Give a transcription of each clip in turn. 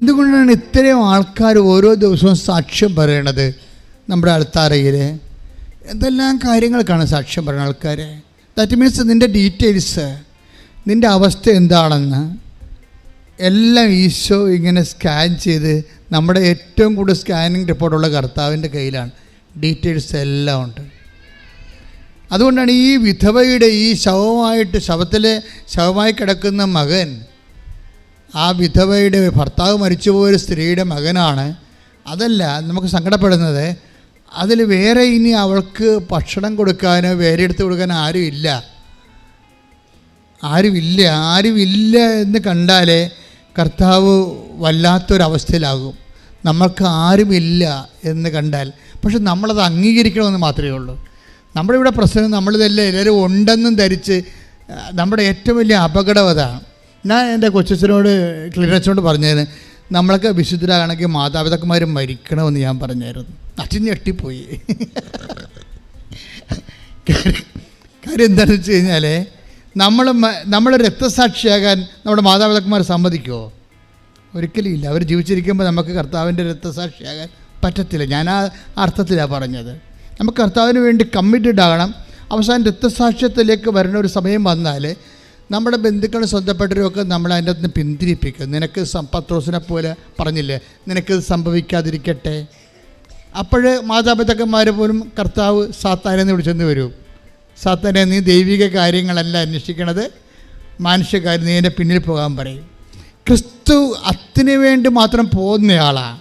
എന്തുകൊണ്ടാണ് ഇത്രയും ആൾക്കാർ ഓരോ ദിവസവും സാക്ഷ്യം പറയണത് നമ്മുടെ അൾത്താറയിൽ എന്തെല്ലാം കാര്യങ്ങൾക്കാണ് സാക്ഷ്യം പറയുന്ന ആൾക്കാർ ദാറ്റ് മീൻസ് നിന്റെ ഡീറ്റെയിൽസ് നിന്റെ അവസ്ഥ എന്താണെന്ന് എല്ലാം ഈശോ ഇങ്ങനെ സ്കാൻ ചെയ്ത് നമ്മുടെ ഏറ്റവും കൂടുതൽ സ്കാനിങ് റിപ്പോർട്ടുള്ള കർത്താവിന്റെ കയ്യിലാണ്. ഡീറ്റെയിൽസ് എല്ലാം ഉണ്ട്. അതുകൊണ്ടാണ് ഈ വിധവയുടെ ഈ ശവമായിട്ട് ശവത്തിലെ ശവമായി കിടക്കുന്ന മകൻ ആ വിധവയുടെ ഭർത്താവ് മരിച്ചുപോയൊരു സ്ത്രീയുടെ മകനാണ്. അതല്ല നമുക്ക് സങ്കടപ്പെടുന്നത് അതിൽ വേറെ ഇനി അവൾക്ക് ഭക്ഷണം കൊടുക്കാനോ വേറെ എടുത്ത് കൊടുക്കാനോ ആരുമില്ല. ആരുമില്ല ആരുമില്ല എന്ന് കണ്ടാലേ കർത്താവ് വല്ലാത്തൊരവസ്ഥയിലാകും. നമ്മൾക്ക് ആരുമില്ല എന്ന് കണ്ടാൽ. പക്ഷെ നമ്മളത് അംഗീകരിക്കണമെന്ന് മാത്രമേ ഉള്ളൂ. നമ്മുടെ ഇവിടെ പ്രശ്നം നമ്മളിതെല്ലാം എല്ലാവരും ഉണ്ടെന്നും ധരിച്ച് നമ്മുടെ ഏറ്റവും വലിയ അപകടം അതാണ്. ഞാൻ എന്റെ കൊച്ചച്ഛനോട് ക്ലിയറച്ചോട് പറഞ്ഞതിന് നമ്മളൊക്കെ വിശുദ്ധരാകണമെങ്കിൽ മാതാപിതാക്കന്മാർ മരിക്കണമെന്ന് ഞാൻ പറഞ്ഞായിരുന്നു. അച്ഛൻ ഞെട്ടിപ്പോയി. കാര്യം എന്താണെന്ന് വെച്ച് കഴിഞ്ഞാൽ നമ്മൾ നമ്മൾ രക്തസാക്ഷിയാകാൻ നമ്മുടെ മാതാപിതാക്കന്മാർ സമ്മതിക്കുമോ ഒരിക്കലും ഇല്ല. അവർ ജീവിച്ചിരിക്കുമ്പോൾ നമുക്ക് കർത്താവിന്റെ രക്തസാക്ഷിയാകാൻ പറ്റത്തില്ല. ഞാൻ ആ അർത്ഥത്തിലാണ് പറഞ്ഞത്. നമുക്ക് കർത്താവിന് വേണ്ടി കമ്മിറ്റഡ് ആകണം. അവസാനം രക്തസാക്ഷ്യത്തിലേക്ക് വരുന്ന ഒരു സമയം വന്നാൽ നമ്മുടെ ബന്ധുക്കളും സ്വന്തപ്പെട്ടവരുമൊക്കെ നമ്മൾ അതിന്റെ അകത്ത് നിന്ന് പിന്തിരിപ്പിക്കും. നിനക്ക് പത്രോസിനെ പോലെ പറഞ്ഞില്ലേ? നിനക്ക് സംഭവിക്കാതിരിക്കട്ടെ. അപ്പോൾ മാതാപിതാക്കന്മാർ പോലും കർത്താവ് സാത്താനെന്ന് വിളിച്ചെന്ന് വരും. സാത്താനെ നീ ദൈവിക കാര്യങ്ങളല്ല അന്വേഷിക്കണത്. മാനുഷ്യകാര്യം നീ എന്റെ പിന്നിൽ പോകാൻ പറയും. ക്രിസ്തു അത്തിന് വേണ്ടി മാത്രം പോകുന്നയാളാണ്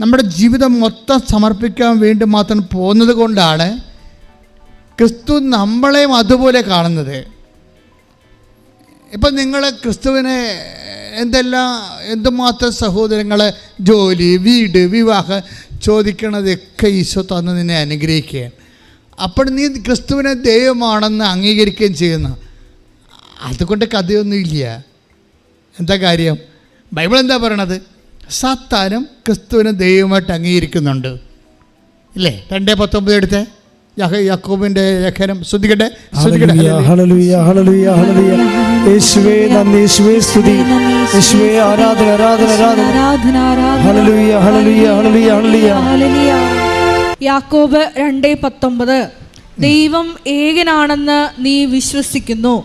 നമ്മുടെ ജീവിതം മൊത്തം സമർപ്പിക്കാൻ വേണ്ടി മാത്രം പോകുന്നത് കൊണ്ടാണ് ക്രിസ്തു നമ്മളെയും അതുപോലെ കാണുന്നത്. ഇപ്പം നിങ്ങൾ ക്രിസ്തുവിനെ എന്തെല്ലാം എന്തുമാത്രം സഹോദരങ്ങളെ ജോലി വീട് വിവാഹം ചോദിക്കണതൊക്കെ ഈശോ തന്ന് നിന്നെ അനുഗ്രഹിക്കുകയാണ്. അപ്പോൾ നീ ക്രിസ്തുവിനെ ദൈവമാണെന്ന് അംഗീകരിക്കുകയും ചെയ്യുന്നു. അതുകൊണ്ട് കഥയൊന്നുമില്ല. എന്താ കാര്യം? ബൈബിൾ എന്താ പറയണത്? സാത്താനും ക്രിസ്തുവിനെ ദൈവമായിട്ട് അംഗീകരിക്കുന്നുണ്ട്. ഇല്ലേ? രണ്ടേ പത്തൊമ്പത് എടുത്തേ? യാക്കോബിന്റെ ലേഖനം ശ്രദ്ധിക്കട്ടെ? ശ്രദ്ധിക്കട്ടെ? ഹല്ലേലൂയ, ഹല്ലേലൂയ, ഹല്ലേലൂയ, ഹല്ലേലൂയ. യേശുവേ നന്ദി യേശുവേ സ്തുതി. യേശുവേ ആരാധന ആരാധന ആരാധന. ആരാധന ആരാധന ഹല്ലേലൂയ ഹല്ലേലൂയ ഹല്ലേലൂയ ഹല്ലേലൂയ. ഹല്ലേലൂയ. യാക്കോബ് രണ്ടേ പത്തൊമ്പത്. ദൈവം ഏകനാണെന്ന് നീ വിശ്വസിക്കുന്നു.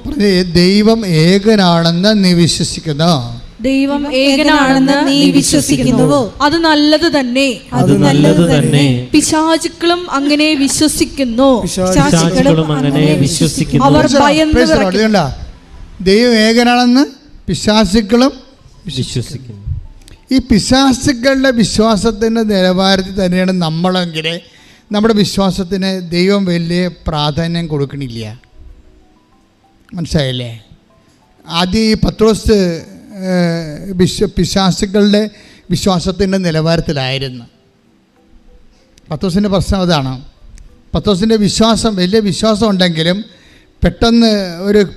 ദൈവം ഏകനാണെന്ന് നീ വിശ്വസിക്കുന്നു. ദൈവം ഏകനാണെന്ന് നീ വിശ്വസിക്കുന്നുവോ അത് നല്ലത് തന്നെ. അത് നല്ലത് തന്നെ. പിശാചുക്കളും അങ്ങനെ വിശ്വസിക്കുന്നു. പിശാചുക്കളും അങ്ങനെ വിശ്വസിക്കുന്നു. അവർ ഭയന്ന്? ദൈവം ഏകനാണെന്ന് പിശാസുക്കളും വിശ്വസിക്കുന്നു. ഈ പിശാസുക്കളുടെ വിശ്വാസത്തിന്റെ നിലവാരത്തിൽ തന്നെയാണ് നമ്മളെങ്കിൽ നമ്മുടെ വിശ്വാസത്തിന് ദൈവം വലിയ പ്രാധാന്യം കൊടുക്കണില്ല. മനസ്സിലായില്ലേ? ആദ്യം ഈ പത്രോസ് വിശ്വ പിശാസുക്കളുടെ വിശ്വാസത്തിന്റെ നിലവാരത്തിലായിരുന്നു. പത്തോസിന്റെ പ്രശ്നം അതാണ്. പത്തോസിന്റെ വിശ്വാസം വലിയ വിശ്വാസം ഉണ്ടെങ്കിലും പെട്ടെന്ന് ഒരു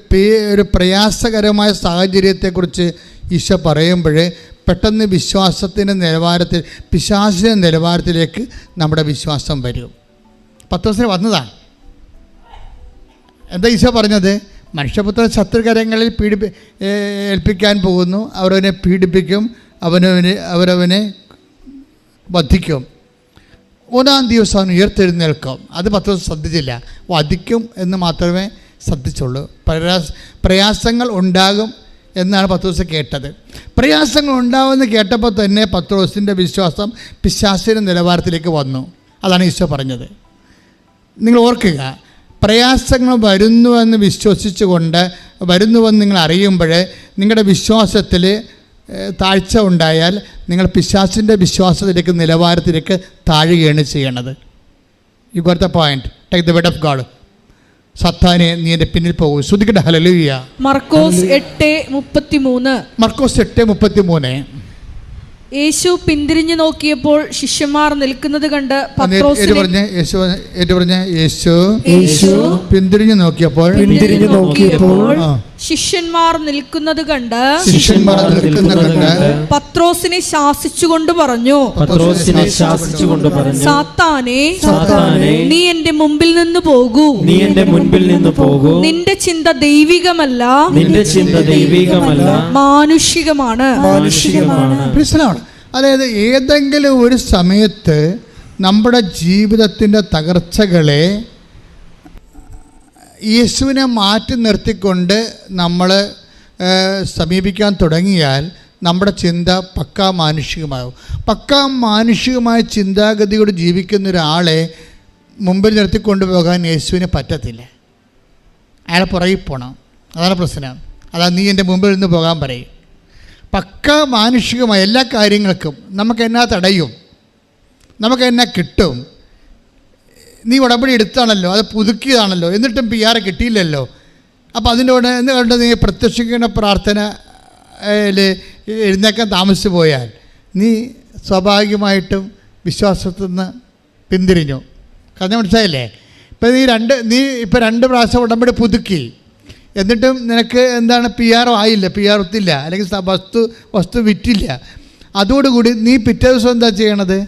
ഒരു പ്രയാസകരമായ സാഹചര്യത്തെക്കുറിച്ച് ഈശോ പറയുമ്പോൾ പെട്ടെന്ന് വിശ്വാസത്തിന്റെ നിലവാരത്തിൽ പിശാസിന്റെ നിലവാരത്തിലേക്ക് നമ്മുടെ വിശ്വാസം വരും. പത്തോസിന് വന്നതാണ് എന്താ ഈശോ പറഞ്ഞത്? മനുഷ്യപുത്രൻ ശത്രുകരങ്ങളിൽ പീഡിപ്പി ഏൽപ്പിക്കാൻ പോകുന്നു. അവരവനെ പീഡിപ്പിക്കും. അവനവന് അവരവനെ വധിക്കും. മൂന്നാം ദിവസം അവൻ ഉയർത്തെഴുന്നേൽക്കും. അത് പത്ത് ദിവസം ശ്രദ്ധിച്ചില്ല. വധിക്കും എന്ന് മാത്രമേ ശ്രദ്ധിച്ചുള്ളൂ. പ്രയാസ പ്രയാസങ്ങൾ ഉണ്ടാകും എന്നാണ് പത്ത് ദിവസം കേട്ടത്. പ്രയാസങ്ങൾ ഉണ്ടാവുമെന്ന് കേട്ടപ്പോൾ തന്നെ പത്ത് ദിവസത്തിന്റെ വിശ്വാസം പിശാസിന്റെ നിലവാരത്തിലേക്ക് വന്നു. അതാണ് ഈശോ പറഞ്ഞത്. നിങ്ങൾ ഓർക്കുക പ്രയാസങ്ങൾ വരുന്നുവെന്ന് വിശ്വസിച്ചുകൊണ്ട് വരുന്നുവെന്ന് നിങ്ങൾ അറിയുമ്പോൾ നിങ്ങളുടെ വിശ്വാസത്തിൽ താഴ്ച ഉണ്ടായാൽ നിങ്ങൾ പിശാസിന്റെ വിശ്വാസത്തിലേക്ക് നിലവാരത്തിലേക്ക് താഴുകയാണ് ചെയ്യണത് you got the point take the word of God സത്താനെ നീ എന്റെ പിന്നിൽ പോകും. ശ്രുതിക്കട്ടെ ഹലലുയ്യ മർക്കോസ് എട്ട് മുപ്പത്തിമൂന്ന്. മർക്കോസ് എട്ട് മുപ്പത്തി മൂന്ന് യേശു പിന്തിരിഞ്ഞു നോക്കിയപ്പോൾ ശിഷ്യന്മാർ നിൽക്കുന്നത് കണ്ട് പത്രോസ് യേശു യേശു നോക്കിയപ്പോൾ പിന്തിരിഞ്ഞു നോക്കിയപ്പോൾ ആ. ശിഷ്യന്മാർ നിൽക്കുന്നത് കണ്ട് ശിഷ്യന്മാർ നിൽക്കുന്നത് കണ്ട് പത്രോസിനെ ശാസിച്ചുകൊണ്ട് പറഞ്ഞു. പത്രോസിനെ ശാസിച്ചുകൊണ്ട് പറഞ്ഞു. സാത്താനെ സാത്താനെ നീ എന്റെ മുമ്പിൽ നിന്ന് പോകൂ. നീ എന്റെ മുൻപിൽ നിന്ന് പോകൂ. നിന്റെ ചിന്ത ദൈവികമല്ല. നിന്റെ ചിന്ത ദൈവികമല്ല. മാനുഷികമാണ്. മാനുഷികമാണ്. അതായത് ഏതെങ്കിലും ഒരു സമയത്ത് നമ്മുടെ ജീവിതത്തിന്റെ തകർച്ചകളെ യേശുവിനെ മാറ്റി നിർത്തിക്കൊണ്ട് നമ്മൾ സമീപിക്കാൻ തുടങ്ങിയാൽ നമ്മുടെ ചിന്ത പക്കാ മാനുഷികമാകും. പക്കാ മാനുഷികമായ ചിന്താഗതിയോട് ജീവിക്കുന്ന ഒരാളെ മുമ്പിൽ നിർത്തിക്കൊണ്ടു പോകാൻ യേശുവിന് പറ്റത്തില്ല. അയാളെ പുറകിൽ പോകണം അതാണ് പ്രശ്നം. അതാ നീ എന്റെ മുമ്പിൽ നിന്ന് പോകാൻ പറയും. പക്ക മാനുഷികമായ എല്ലാ കാര്യങ്ങൾക്കും നമുക്ക് എന്നാ തടയും? നമുക്ക് എന്നാ കിട്ടും? നീ ഉടമ്പടി എടുത്താണല്ലോ അത് പുതുക്കിയതാണല്ലോ എന്നിട്ടും പി ആർ കിട്ടിയില്ലല്ലോ. അപ്പോൾ അതിന്റെ കൂടെ എന്ന് കണ്ട് നീ പ്രത്യക്ഷിക്കുന്ന പ്രാർത്ഥന എഴുന്നേക്കാൻ താമസിച്ചു പോയാൽ നീ സ്വാഭാവികമായിട്ടും വിശ്വാസത്തിൽ നിന്ന് പിന്തിരിഞ്ഞു. കാരണം മനസ്സിലായില്ലേ? ഇപ്പം നീ രണ്ട് നീ ഇപ്പം രണ്ട് പ്രാവശ്യം ഉടമ്പടി പുതുക്കി. എന്നിട്ടും നിനക്ക് എന്താണ് പി ആർ ആയില്ല പി ആർ ഒത്തില്ല അല്ലെങ്കിൽ വസ്തു വസ്തു വിറ്റില്ല. അതോടുകൂടി നീ പിറ്റേ ദിവസം എന്താ ചെയ്യണത്?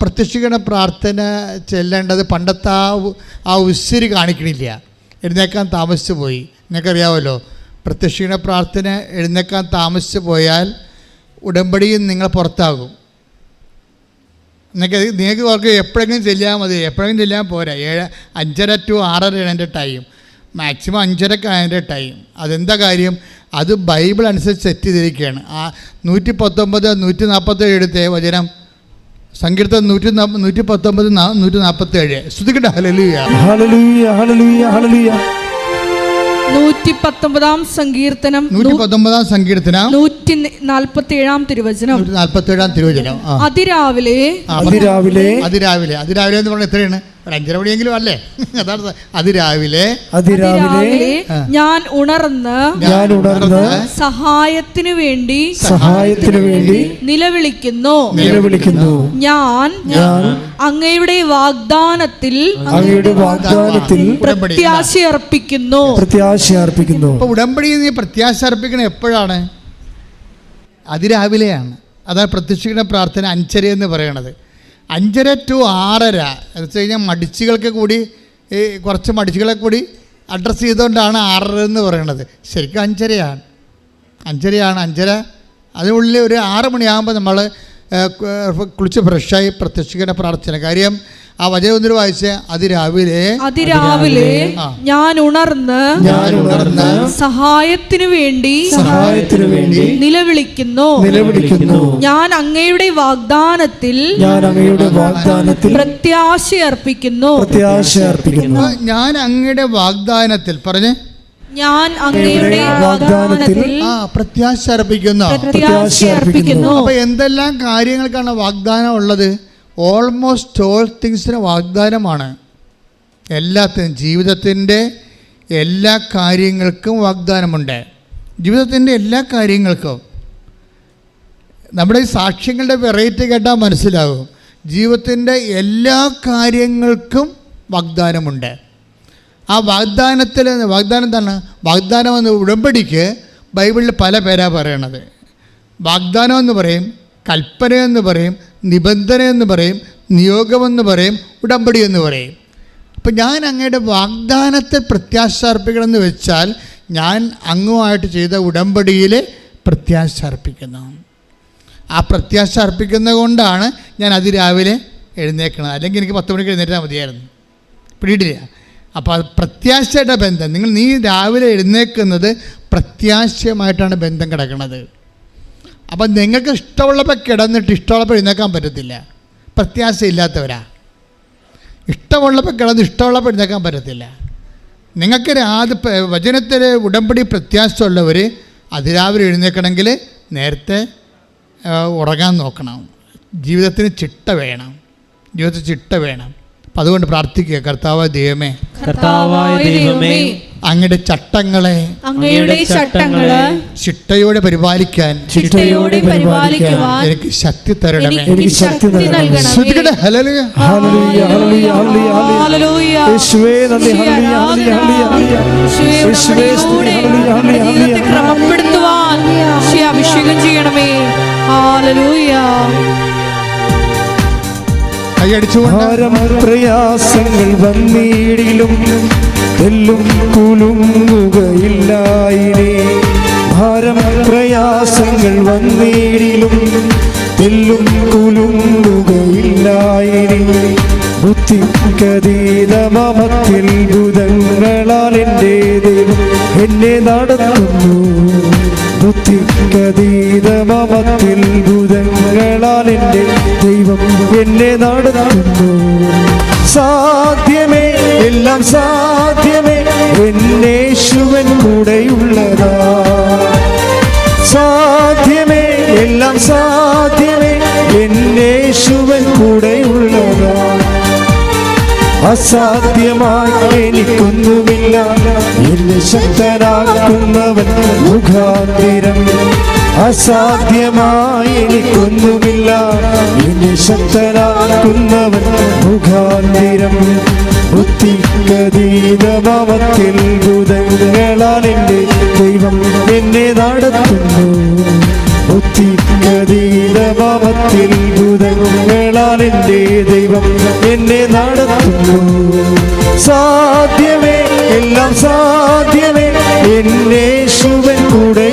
പ്രത്യക്ഷിക്കണ പ്രാർത്ഥന ചെല്ലേണ്ടത് പണ്ടത്തെ ആ ആ ഉസ്സിരി കാണിക്കണില്ല. എഴുന്നേക്കാൻ താമസിച്ചു പോയി. നിങ്ങൾക്കറിയാമല്ലോ പ്രത്യക്ഷിക്കണ പ്രാർത്ഥന എഴുന്നേക്കാൻ താമസിച്ചു പോയാൽ ഉടമ്പടിയും നിങ്ങൾ പുറത്താകും. നിങ്ങൾക്ക് നിങ്ങൾക്ക് ഓർക്ക് എപ്പോഴെങ്കിലും ചെല്ലാൻ മതി. എപ്പോഴെങ്കിലും ചെല്ലാൻ പോരാ. ഏഴ് അഞ്ചര ടു ആറരയാണ് എന്റെ ടൈം. മാക്സിമം അഞ്ചരക്കാണ് എന്റെ ടൈം. അതെന്താ കാര്യം? അത് ബൈബിൾ അനുസരിച്ച് സെറ്റ് ചെയ്തിരിക്കുകയാണ്. ആ നൂറ്റി പത്തൊമ്പത് നൂറ്റി നാൽപ്പത്തേഴ് എടുത്തേ വചനം സങ്കീർത്തനം നൂറ്റി നൂറ്റി പത്തൊമ്പത് നൂറ്റി നാൽപ്പത്തേഴ് ശ്രുതിക്കട്ടെ ഹലലുയ നൂറ്റി പത്തൊമ്പതാം സങ്കീർത്തനം നൂറ്റി പത്തൊമ്പതാം സങ്കീർത്തനം. നൂറ്റി നാൽപ്പത്തി ഏഴാം തിരുവചനം. നൂറ്റി നാൽപ്പത്തേഴാം തിരുവചനം. അതിരാവിലെ അതിരാവിലെ അതിരാവിലെ. അതിരാവിലെ എന്ന് പറഞ്ഞാൽ എത്രയാണ്? ഒരു അഞ്ചര മണിയെങ്കിലും അല്ലേ? അതാണ് അതിരാവിലെ. അതിരാവിലെ ഞാൻ ഉണർന്ന് ഞാൻ ഉണർന്ന് സഹായത്തിനു വേണ്ടി സഹായത്തിനു വേണ്ടി നിലവിളിക്കുന്നു. നിലവിളിക്കുന്നു. ഞാൻ ഞാൻ അങ്ങയുടെ വാഗ്ദാനത്തിൽ അങ്ങയുടെ വാഗ്ദാനത്തിൽ പ്രത്യാശ അർപ്പിക്കുന്നു. പ്രത്യാശ അർപ്പിക്കുന്നു. ഉടമ്പടി നീ പ്രത്യാശ അർപ്പിക്കണ എപ്പോഴാണ്? അതിരാവിലെയാണ്. അതാണ് പ്രത്യക്ഷിക്കുന്ന പ്രാർത്ഥന അഞ്ചര എന്ന് പറയണത്. അഞ്ചര ടു ആറര. എന്ന് വെച്ച് കഴിഞ്ഞാൽ മടിച്ചുകൾക്ക് കൂടി ഈ കുറച്ച് മടിച്ചുകളെ കൂടി അഡ്രസ്സ് ചെയ്തുകൊണ്ടാണ് ആറര എന്ന് പറയണത്. ശരിക്കും അഞ്ചരയാണ്. അഞ്ചരയാണ് അഞ്ചര. അതിനുള്ളിൽ ഒരു ആറ് മണിയാകുമ്പോൾ നമ്മൾ കുളിച്ച് ഫ്രഷായി പ്രത്യക്ഷിക്കുന്ന പ്രാർത്ഥന കാര്യം ആ വചനം വായിച്ച്? അതിരാവിലെ. അതിരാവിലെ ഞാൻ ഉണർന്ന് ഞാൻ ഉണർന്ന് സഹായത്തിനു വേണ്ടി സഹായത്തിനു വേണ്ടി നിലവിളിക്കുന്നു. നിലവിളിക്കുന്നു. ഞാൻ അങ്ങയുടെ വാഗ്ദാനത്തിൽ ഞാൻ അങ്ങയുടെ വാഗ്ദാനത്തിൽ പ്രത്യാശ അർപ്പിക്കുന്നു. പ്രത്യാശ അർപ്പിക്കുന്നു. ഞാൻ അങ്ങയുടെ വാഗ്ദാനത്തിൽ പറഞ്ഞേ. ഞാൻ അങ്ങയുടെ വാഗ്ദാനത്തിൽ ആ പ്രത്യാശ അർപ്പിക്കുന്നു. പ്രത്യാശ അർപ്പിക്കുന്നു. അപ്പോൾ എന്തെല്ലാം കാര്യങ്ങൾക്കാണ് വാഗ്ദാനം ഉള്ളത്? ഓൾമോസ്റ്റ് ഓൾ തിങ്സിന് വാഗ്ദാനമാണ്. എല്ലാത്തിനും ജീവിതത്തിന്റെ എല്ലാ കാര്യങ്ങൾക്കും വാഗ്ദാനമുണ്ട്. ജീവിതത്തിന്റെ എല്ലാ കാര്യങ്ങൾക്കും. നമ്മുടെ ഈ സാക്ഷ്യങ്ങളുടെ വെറൈറ്റി കേട്ടാൽ മനസ്സിലാകും ജീവിതത്തിന്റെ എല്ലാ കാര്യങ്ങൾക്കും വാഗ്ദാനമുണ്ട്. ആ വാഗ്ദാനത്തിൽ വാഗ്ദാനം എന്താണ്? വാഗ്ദാനം എന്ന ഉടമ്പടിക്ക് ബൈബിളിൽ പല പേരാ പറയണത്. വാഗ്ദാനം എന്ന് പറയും കൽപ്പന എന്ന് പറയും നിബന്ധന എന്ന് പറയും നിയോഗമെന്ന് പറയും ഉടമ്പടി എന്ന് പറയും. അപ്പം ഞാൻ അങ്ങയുടെ വാഗ്ദാനത്തെ പ്രത്യാശ അർപ്പിക്കണമെന്ന് വെച്ചാൽ ഞാൻ അങ്ങുമായിട്ട് ചെയ്ത ഉടമ്പടിയിൽ പ്രത്യാശ അർപ്പിക്കുന്നു ആ പ്രത്യാശ അർപ്പിക്കുന്നത് കൊണ്ടാണ് ഞാൻ അതിരാവിലെ എഴുന്നേക്കുന്നത് അല്ലെങ്കിൽ എനിക്ക് പത്ത് മണിക്ക് എഴുന്നേറ്റാൽ മതിയായിരുന്നു. പിടിയിട്ടില്ല. അപ്പോൾ അത് പ്രത്യാശയുടെ ബന്ധം. നിങ്ങൾ നീ രാവിലെ എഴുന്നേക്കുന്നത് പ്രത്യാശയുമായിട്ടാണ് ബന്ധം കിടക്കുന്നത് അപ്പം നിങ്ങൾക്ക് ഇഷ്ടമുള്ളപ്പോൾ കിടന്നിട്ട് ഇഷ്ടമുള്ളപ്പോൾ എഴുന്നേക്കാൻ പറ്റത്തില്ല. പ്രത്യാശ ഇല്ലാത്തവരാ. ഇഷ്ടമുള്ളപ്പോൾ കിടന്ന് ഇഷ്ടമുള്ളപ്പോൾ എഴുന്നേക്കാൻ പറ്റത്തില്ല. നിങ്ങൾക്ക് രാത് വചനത്തിൽ ഉടമ്പടി പ്രത്യാശമുള്ളവർ അതിരാവിലെ എഴുന്നേൽക്കണമെങ്കിൽ നേരത്തെ ഉറങ്ങാൻ നോക്കണം. ജീവിതത്തിന് ചിട്ട വേണം. ജീവിതത്തിൽ ചിട്ട വേണം. അപ്പം അതുകൊണ്ട് പ്രാർത്ഥിക്കുക കർത്താവ് ദൈവമേ കർത്താവായ ദൈവമേ അങ്ങയുടെ ചട്ടങ്ങളെ അങ്ങയുടെ ചട്ടങ്ങളെ ചിട്ടയോടെ പരിപാലിക്കാൻ ചിട്ടയോടെ പരിപാലിക്കാൻ എനിക്ക് ശക്തി തരണമേ എനിക്ക് ശക്തി നൽകണമേ ശ്രുതികടെ ഹല്ലേലൂയ. ഹല്ലേലൂയ, ഹല്ലേലൂയ, ഹല്ലേലൂയ. യേശുവേ നന്ദി, ഹല്ലേലൂയ, ഹല്ലേലൂയ, ഹല്ലേലൂയ. യേശുവേ സ്തുതി, ഹല്ലേലൂയ, ഹല്ലേലൂയ, ഹല്ലേലൂയ. ക്രമപ്പെടുത്തുവാൻ യേശുവേ അഭിഷേകം ചെയ്യണമേ ഹല്ലേലൂയ കൈയടിച്ചുകൊണ്ട് പ്രയാസങ്ങൾ വന്നീടിലും തെല്ലും കുലുങ്ങുകയില്ലായിരേ ഭാരം പ്രയാസങ്ങൾ വന്നേടിലും എല്ലും കുലുങ്ങുകയില്ലായിരേ ബുദ്ധിക്കതീതമത്തിൽ ബുധങ്ങളാൽ എന്റെ ദൈവം എന്നെ നടത്തുന്നു. ബുദ്ധിക്കതീതമത്തിൽ ബുധങ്ങളാൽ എന്റെ ദൈവം എന്നെ നടത്തുന്നു. സാധ്യമേ എല്ലാം സാധ്യമേ. എന്നേശുവൻ കൂടെയുള്ളതാ. സാധ്യമേ എല്ലാം സാധ്യമേ. എന്നേശുവൻ കൂടെയുള്ളതാ. അസാധ്യമായി എനിക്കൊന്നുമില്ല. എന്നെ ശക്തനാക്കുന്നവൻ മുഖാന്തിരം. അസാധ്യമായി എനിക്കൊന്നുമില്ല. എന്നെ ശക്തനാക്കുന്നവൻ മുഖാന്തിരം. ബുദ്ധിക്കതീതഭാവത്തിൽ ഭൂതങ്ങളാൽ എന്റെ ദൈവം എന്നെ നടത്തുന്നു. ബുദ്ധിക്കതീതഭാവത്തിൽ ഭൂതങ്ങളാൽ എന്റെ ദൈവം എന്നെ നടത്തുന്നു. സാധ്യമേ എല്ലാം സാധ്യമേ. എന്നേശുവൻ കൂടെയുള്ളതാ